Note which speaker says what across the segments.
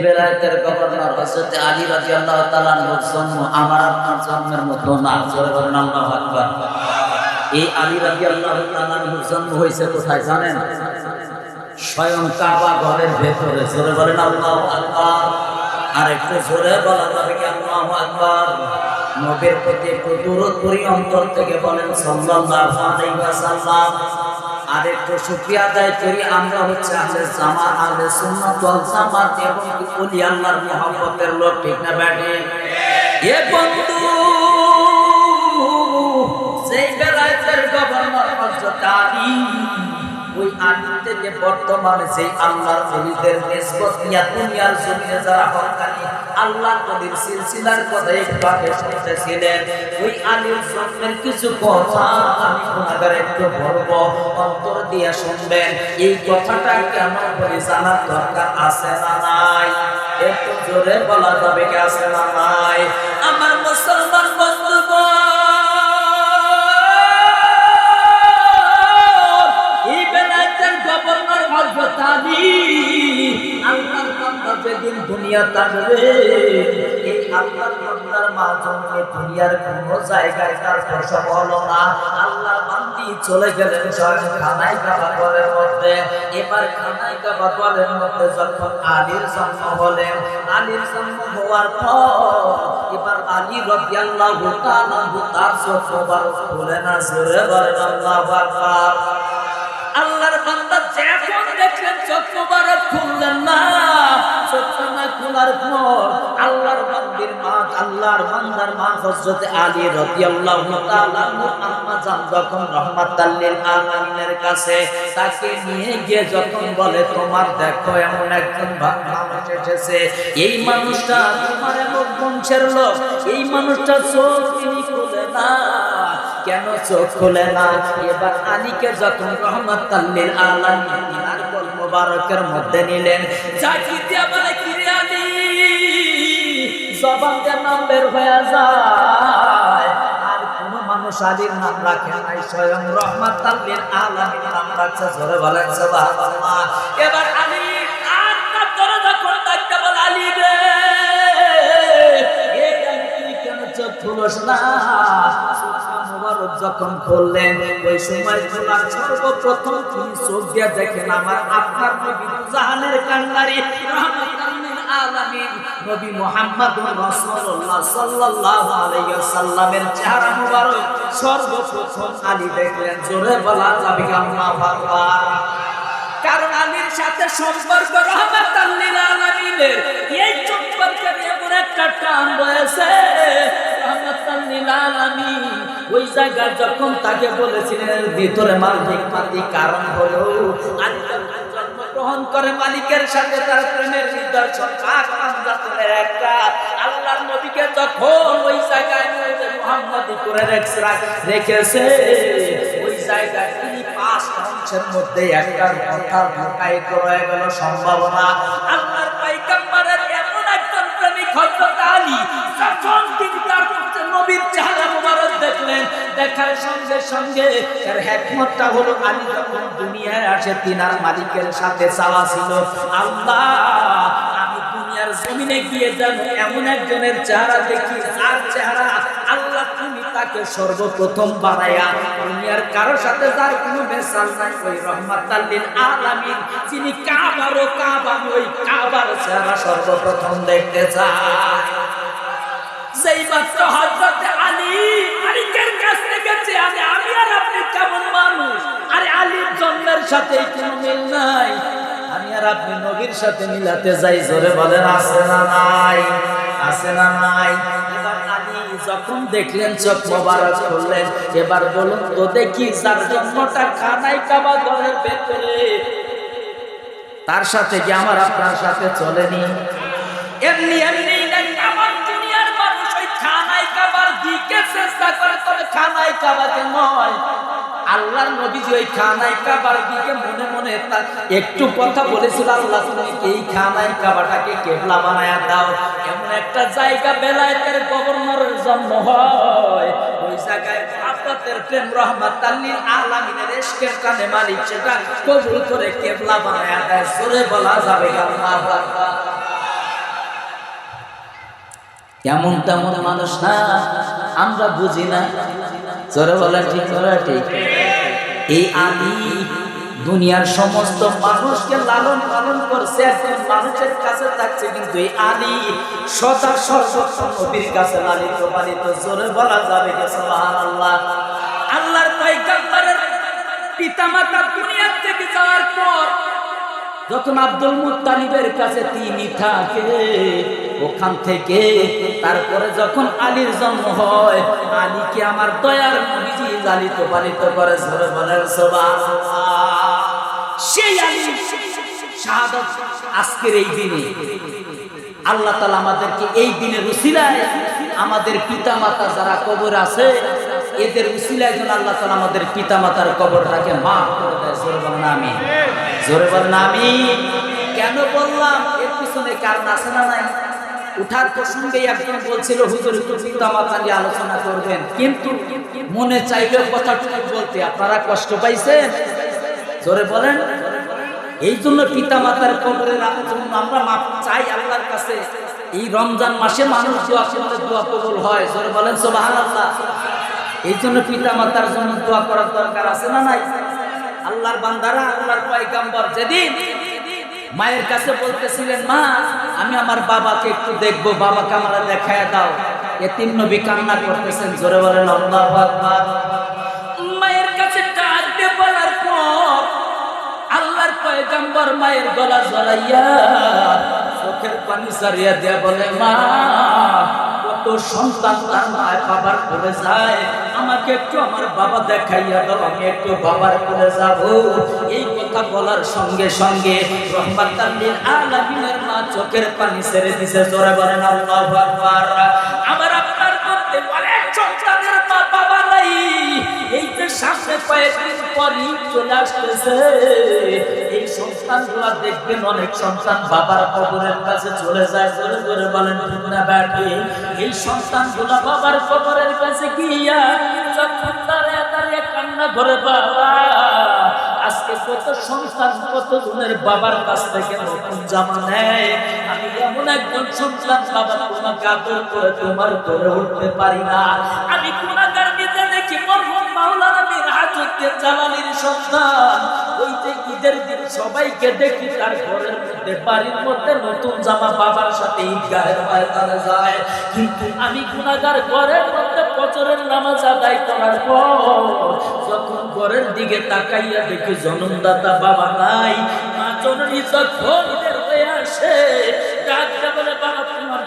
Speaker 1: বেলায়েতের governor হযরত আলী রাদিয়াল্লাহু তাআলার জন্ম আমার আপনার জন্মের মতো না। জোরে বলেন আল্লাহু আকবার। এই আলী রাদিয়াল্লাহু তাআলার জন্ম হয়েছে কোথায় জানেন? স্বয়ং কাবা ঘরের ভেতরে। জোরে বলেন আল্লাহু আকবার। আর একটু জোরে বলা যাবে কি আল্লাহু আকবার? নবীর প্রতি একটু দূরত করি, অন্তর থেকে বলেন সাল্লাল্লাহু আর শুকরিয়া আদায় করি, আমরা হচ্ছে আহলে জামাত, আহলে সুন্নাত এবং আল্লাহর মহব্বতের লোক, ঠিক না ব্যাটে? এ বন্ধু সেই বেলায়েতের গভর্নর ওই আলী থেকে বর্তমানে সেই আল্লাহর ওলিদের নিসবত নিয়া দুনিয়ার জমিনে যারা হকানি আল্লাহর ওলির সিলসিলার কথা একটু আগে শুনতেছিলেন। ওই আলীর জন্মের কিছু কথা আমি গুণাগার একটু বলব, অন্তর দিয়ে শুনবেন। এই কথাটা কেমন করে জানার দরকার আছে না নাই? একটু জোরে বলা যাবে কি আছে না নাই? আমার মুসলমান বন্ধুগণ গভর্নর হযরত আলী, আল্লাহর যেদিন এই আল্লাহর বান্দার মা জন্মে দুনিয়ার জায়গায় তার হলো না। আল্লাহ বান্দি চলে গেলেন স্বয়ং খানায় কাবা ঘরের মধ্যে। এবার খানায় কাবা ঘরের মধ্যে যখন আলীর জন্ম হলেন, আলীর হওয়ার পর এবার আলী তার চোখ মোবারক না, জোরে বলেন আল্লাহু আল্লাহর বান্দা যখন দেখলেন চোখ খুললেন না আল্লাহর লিল কাছে তাকে নিয়ে গিয়ে যখন বলে, তোমার দেখো, এমন একজন এসেছে। এই মানুষটা তোমার এমন বংশের লোক। এই মানুষটা চোখ তিনি না। কেন চোখ খোলে না? এবার আলীকে যখন রহমত আল্লিল আলামিন মোবারকের মধ্যে নিলেন দিয়া বলে বের হয়ে যায়। আর কোন মানুষ আলীর নাম রাখে নাই, স্বয়ং রহমত আল্লিল আলামিন নাম রাখছে, জোরে বলেন সুবহানাল্লাহ। এবার আলী আর না ধরে যখন ডাকতে আলী রে কেন চোখ খুলস না? যখন খুললেন, ওই সময় সর্বপ্রথম দেখেন আমার আপনার জাহানের কান্নারি আলামিন নবী মুহাম্মদুর রাসূলুল্লাহ সাল্লাল্লাহু আলাইহি ওয়াসাল্লামের চেহারা মোবারক সর্বপ্রথম আলী দেখলেন। জোরে বলা যাবে আল্লাহু আকবার? কারণ আলীর সাথে সম্পর্ক রহমাতাল লিল আলামিনের। এই সম্পর্কের এমন একটা টান রয়েছে। রহমাতাল লিল আলামিন ওই জায়গায় যখন তাকে বলেছিলেন, ভিতরে মালিক পাতি কারণ হলো আলী। জন্মগ্রহণ করে মালিকের সাথে তার প্রেমের নিদর্শন। একটা আল্লাহর নবীকে যখন ওই জায়গায় মোহাম্মদী করে রেখেছে ওই জায়গায় তিনি পাঁচ অংশের মধ্যে একটা কথা লুকায়িত করে গেল, সম্ভাবনা। আল্লাহর দেখার সঙ্গে সঙ্গে এর হেকমতটা হলো আলী যখন দুনিয়ায় আসে, তিনার মালিকের সাথে চাওয়া ছিল, আল্লাহ, আমি দুনিয়ার জমিনে গিয়ে এমন একজনের চেহারা দেখি চেহারা আল্লাহ তুমি তাকে সর্বপ্রথম বানায়া দুনিয়ার কারোর সাথে কোনো মেসাল নাই, ওই রহমাতাল্লিল আলামিন, যিনি কাবার ও কাবা ওই কাবার চেহারা সর্বপ্রথম দেখতে চায়। সেই মালিকের কাছ আমি আর আপনি নবীর সাথে মিলাতে যাই, জোরে বলেন না নাই? না নাই? এবার যখন দেখলেন করলেন, এবার বলুন তো দেখি যার জন্মটা খানাই কাবা ঘরের ভেতরে। তার সাথে কি আমার আপনার সাথে চলেনি? এমনি এমনি চেষ্টা করে, তবে খানাই কাবাকে নয়। আল্লাহর নবীজি ওই খানাই কাবার দিকে মনে মনে তার একটু কথা বলেছিল, আল্লাহ তুমি এই খানাই কাবাটাকে কেবলা বানায়া দাও। এমন একটা জায়গা বেলায়েতের গভর্নরের জন্ম হয়। ওই জায়গায় আপনাদের প্রেম আলামিনের টানে মালিক সেটা কবুল করে কেবলা বানায়া দেয়। বলা যাবে কেমন তেমন মানুষ না আমরা বুঝি না। জোরে বলা ঠিক বলা ঠিক। এই আলী দুনিয়ার সমস্ত মানুষকে লালন পালন করছে, একজন মানুষের কাছে থাকছে, কিন্তু এই আলী সদা নবীর কাছে লালিত পালিত, জোরে বলা যাবে সুবহানাল্লাহ। আল্লাহর পয়গম্বরের পিতামাতা দুনিয়ার থেকে যাওয়ার পর যখন আব্দুল মুত্তালিবের কাছে তিনি থাকে, ওখান থেকে তারপরে যখন আলীর জন্ম হয়, আলীকে আমার দয়ার নবীজি লালিত পালিত করে বলেন, সুবহানাল্লাহ। সেই আলী শাহাদত আজকের এই দিনে আল্লাহ তালা আমাদেরকে এই দিনের উসিলায় আমাদের পিতা মাতা যারা কবর আছে এদের উসিলায় যেন আল্লাহ তালা আমাদের পিতা মাতার কবরটাকে মাফ করে দেয়। জোরে বলেন আমি জোরে আমি কেন বললাম? এর পিছনে কারণ আছে না নাই? উঠার প্রসঙ্গে একজন বলছিল, হুজুর, একটু পিতা মাতা নিয়ে আলোচনা করবেন। কিন্তু মনে চাইলেও কথাটুকু বলতে আপনারা কষ্ট পাইছেন? জোরে বলেন। এই জন্য পিতা মাতার কবরের জন্য আমরা মাপ চাই আল্লাহর কাছে। এই রমজান মাসে মানুষ দোয়া করলে দোয়া কবুল হয়। জোরে বলেন, সুবহানাল্লাহ। এই জন্য পিতা মাতার জন্য দোয়া করার দরকার আছে না নাই? আল্লাহর বান্দারা, আল্লাহর পয়গাম্বর যেদিন মায়ের কাছে বলতেছিলেন, মা, আমি আমার বাবাকে একটু দেখব বাবাকে আমার দেখায় দাও। এ তিন নবী কান্না করতেছেন, জোরে বলেন, আল্লাহু মায়ের কাছে ডাক দিয়ে বলার পর আল্লাহর পয়গাম্বর মায়ের গলা জ্বলাইয়া চোখের পানি সারিয়া দিয়া বলে, মা, কত সন্তান তার মায় বাবার করে যায়। আমাকে একটু আমার বাবা দেখাইয়া দাও, আমি একটু বাবার কোলে যাব। এই কথা বলার সঙ্গে সঙ্গে রহমাতাল্লিল আলামিনের মা চোখের পানি ছেড়ে দিছে, জোরে বলেন আল্লাহু আকবার। আমার সামনে কয়েকদিন পরই চলে আসতেছে। এই সন্তানগুলা দেখবেন অনেক সন্তান বাবার কবরের কাছে চলে যায়, জোরে জোরে বলেন না ব্যাটি? এই সন্তানগুলা বাবার কবরের কাছে গিয়া যখন কান্না করে, বাবা, আজকে কত সন্তান, কত জনের বাবার কাছ থেকে নতুন জামা নেয়? আমি এমন একজন সন্তান, বাবা তোমাকে আদর করে তোমার করে উঠতে পারি না। আমি গুণাগার নিজে দেখি, মরহুম মাওলানা জালালির সন্তান ওই যে ঈদের দিন সবাইকে দেখি তার ঘরের মধ্যে, বাড়ির মধ্যে নতুন জামা বাবার সাথে ঈদগাহের ময়দানে যায়। কিন্তু আমি গুণাগার ঘরের মধ্যে বছরের নামাজ আদায় করার পর যখন ঘরের দিকে তাকাইয়া দেখি জনমদাতা বাবা নাই, মা জননী যখন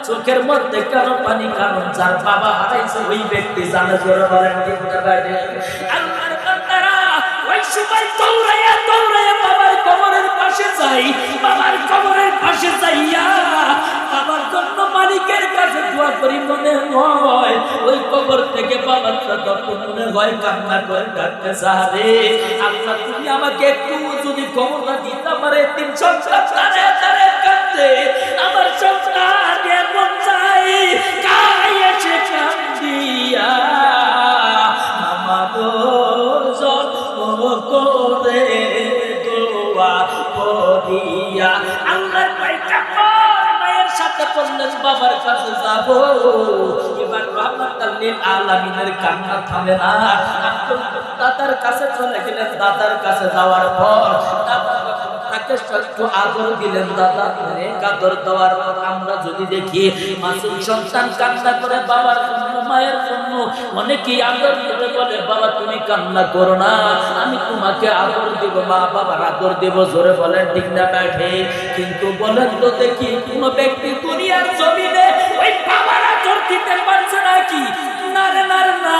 Speaker 1: চোখের মধ্যে কেন পানি কারণ যার বাবা হারাইছে, ওই ব্যক্তি জানে ঠিক সময় দৌড়াইয়া দৌড়াইয়া বাবার কবরের পাশে যাই। বাবার কবরের পাশে যাইয়া বাবার জন্য মালিকের কাছে দোয়া করি, মনে হয় ওই কবর থেকে বাবার যখন মনে হয় কান্না করে ডাকতে সাহারে আল্লাহ, তুমি আমাকে একটু যদি ক্ষমতা দিতে পারে, তিন সন্তান কান্দে আমার সন্তান এমন চাই কাই এসে বাবার কাছে যাব। এবার রহমাতাল্লিল আলামিনের কান্না থামে না। দাদার কাছে চলে গেলেন দাদার কাছে যাওয়ার পর দাদা যদি দেখি তুমি আমি তোমাকে আদর দিব, মা বাবার আদর দেব। জোরে বলেন ঠিক না ব্যাঠে কিন্তু বলেন তো দেখি, কোন ব্যক্তি দুনিয়ার জমিনে ওই বাবার আদর দিতে পারছে নাকি না।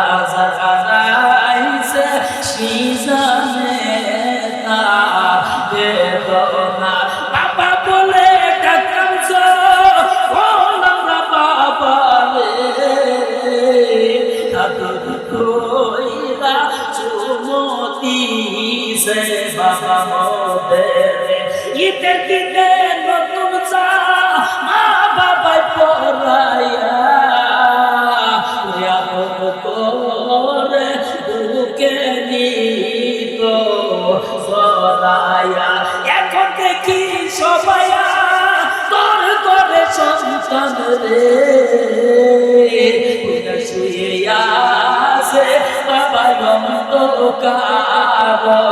Speaker 1: উঠে শুয়ে আছে বাবা আল্লাহ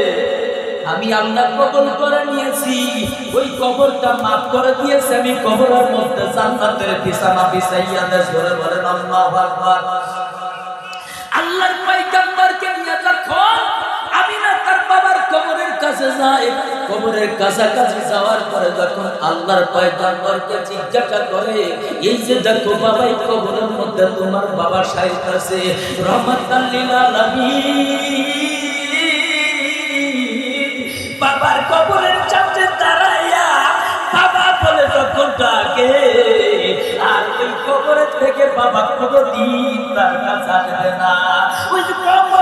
Speaker 1: আমি আল্লাহ কবল করে নিয়েছি। ওই কবরটা মাফ করে দিয়েছে, আমি কবরের মধ্যে জান্নাতের বিছানা বিছাইয়া দেশ ধরে বলেন, আল্লাহু আকবার। আল্লাহর পয়গম্বরকে নিয়ে যখন আমি না তার বাবার কবরের কাছে যাই। কবরের কাছাকাছি যাওয়ার পরে যখন আল্লাহর পয়গম্বরকে জিজ্ঞাসা করে, এই যে দেখো বাবাই কবরের মধ্যে তোমার বাবা সাহিত্য আছে, রহমতাল লিল আলামিন। কবরের চাপে দাঁড়াইয়া বাবা বলে যখন ডাকে, আর ওই কবরের থেকে বাবা কোনো দিন তার কাছে না। ওই কবর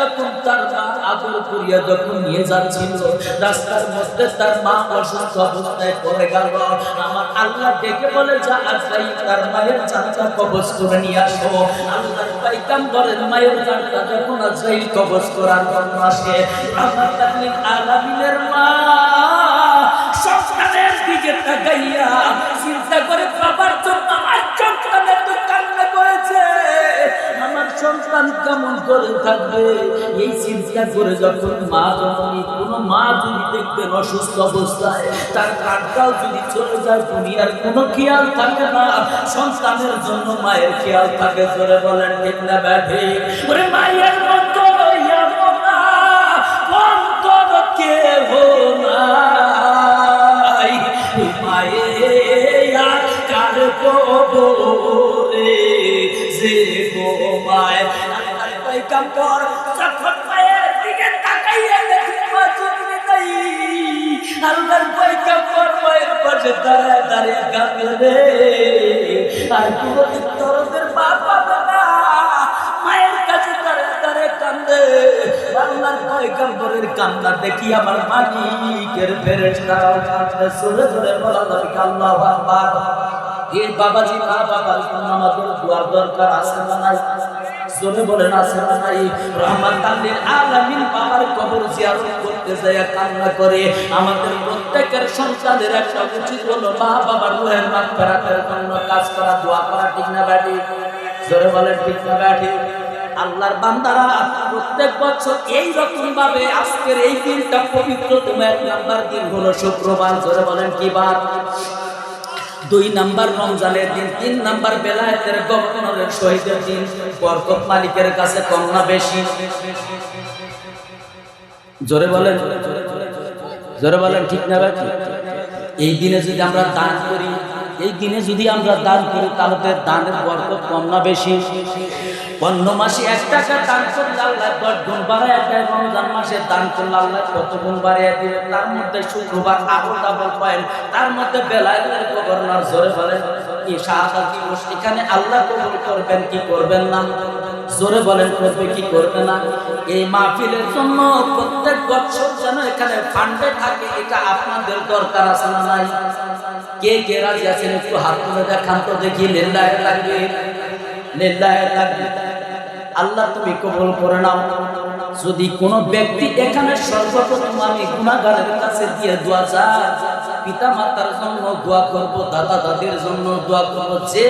Speaker 1: যখন তার মা আদর করিয়া যখন নিয়ে যাচ্ছিল, রাস্তার মধ্যে তার মা অসুস্থ অবস্থায় পড়ে গেল। আমার আল্লাহ ডেকে বলে, যা আজরাই তার মায়ের জানটা কবজ করে নিয়ে আসো। আল্লাহর পয়গম্বরের মায়ের জানটা যখন আজরাইল কবজ করার জন্য আসে। আমার আলামিনের মা সন্তানের দিকে তাকাইয়া চিন্তা করে কেমন করে থাকবে? এই চিন্তা করে যখন মা কোনো মা যদি দেখবেন অসুস্থ অবস্থায়, তার কাঠটাও যদি চলে যায়, দুনিয়ার কোনো খেয়াল থাকে না। সন্তানের জন্য মায়ের খেয়াল থাকে ধরে বলেন ঠিক না ব্যাধে? মায়ের আল্লাহর পয়গম্বর যখন মায়ের দিকে তাকাইয়া দেখে মা জন্মে নাই আল্লাহর পয়গম্বর মায়ের পাশে দাঁড়ায় দাঁড়িয়ে কাঁদে রে আর কোনোদিন তরদের মা পাবে না। মায়ের কাছে দাঁড়িয়ে দাঁড়িয়ে কান্দে। আল্লাহর পয়গম্বরের কান্না দেখি আমার মালিকের ফেরেশতারাও কান্দে সুরে সুরে বলা যাবে আল্লাহু আকবার। এ বাবাজি, মা জন্য আমাদের দুয়ার দরকার আছে না নাই? জোরে বলেন আছে নাই? রহমাতাল লিল আলামিন বাবার কবর জিয়ারত করতে যায় কান্না করে। আমাদের প্রত্যেকের সন্তানের একটা উচিত হলো মা বাবার রুহের মাগফিরাতের জন্য কাজ করা, দোয়া করা, ঠিক না ব্যাটি? জোরে বলেন, ঠিক না ব্যাটি? আল্লাহর বান্দারা প্রত্যেক বছর এই রকম ভাবে আজকের এই দিনটা পবিত্রতম এক নাম্বার দিন হলো শুক্রবার। জোরে বলেন, কি বার দুই নাম্বার রমজানের দিন, তিন নাম্বার বেলায়েতের গভর্নরের শহীদের দিন, বরকত মালিকের কাছে কম না বেশি। জোরে বলেন জোরে বলেন, ঠিক না এই দিনে যদি আমরা দান করি এই দিনে যদি আমরা দান করি, তাহলে দানের বরকত কম না বেশি? অন্য মাসে এক টাকা দান করলে আল্লাহ গুণ বাড়ায় দেয় রমজান মাসে দান করলে আল্লাহ কত গুণ বাড়িয়ে দিবে? তার মধ্যে শুক্রবার আরও ডাবল পয়েন্ট তার মধ্যে বেলায় গভর্নর জোরে বলেন এখানে আল্লাহ কবুল করবেন কি করবেন না? জোরে বলেন, করবে কি করবে না? এই মাহফিলের জন্য প্রত্যেক বছর যেন এখানে ফান্ডে থাকে, এটা আপনাদের দরকার আছে না নাই? কে কে রাজি আছেন একটু হাত তুলে দেখান তো দেখি লিল্লাহে লাগবে লিল্লাহে লাগবে আল্লাহ তুমি কবুল করে নাও। যদি কোনো ব্যক্তি এখানে সর্বপ্রথম আমি গুণাগারের কাছে দিয়ে দোয়া যায় পিতা মাতার জন্য দোয়া করব দাদা দাদির জন্য দোয়া করব, যে